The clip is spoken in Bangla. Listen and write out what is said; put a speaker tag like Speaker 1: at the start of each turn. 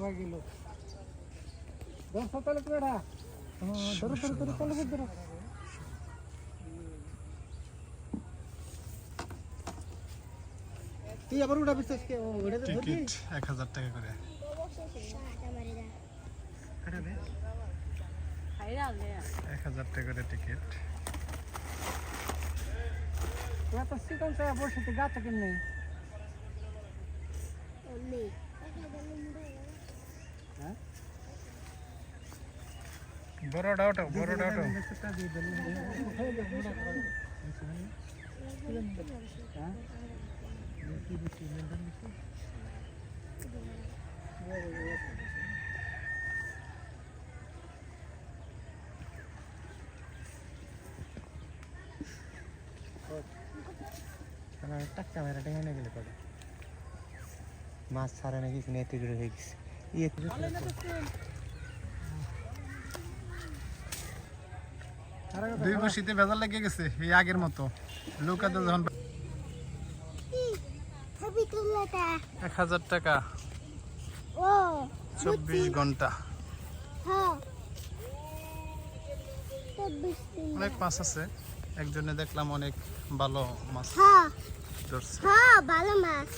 Speaker 1: হয়ে গেল। দশ তাহলে তো এটা ধরো ধরো ধরো চলো ধরো তুই আবার ওটা বিশ্বাস কে ওটা ধরবি?
Speaker 2: টিকিট এক হাজার টাকা করে। এক হাজার টাকা করে টিকিট
Speaker 1: ওরা তো সিকন বসে গাছে কেমনে
Speaker 2: বড়টা ওটা বড়টা ওটা
Speaker 1: হ্যাঁ? টাকা মেরা টেঙে নিয়ে গেলে পরে। মাছ ছাড়ে নাকি নেতে জুড়ে হয়ে গেছে। ইয়ে
Speaker 2: দুই বসিতে ভেজাল লেগে গেছে এই আগের মতো। লৌকাতে যখন এক হাজার টাকা। চব্বিশ ঘণ্টা।
Speaker 3: হ্যাঁ।
Speaker 2: অনেক মাছ আছে একজনে দেখলাম অনেক ভালো মাছ
Speaker 3: হ্যাঁ।
Speaker 2: ধরছে।
Speaker 3: হ্যাঁ ভালো মাছ।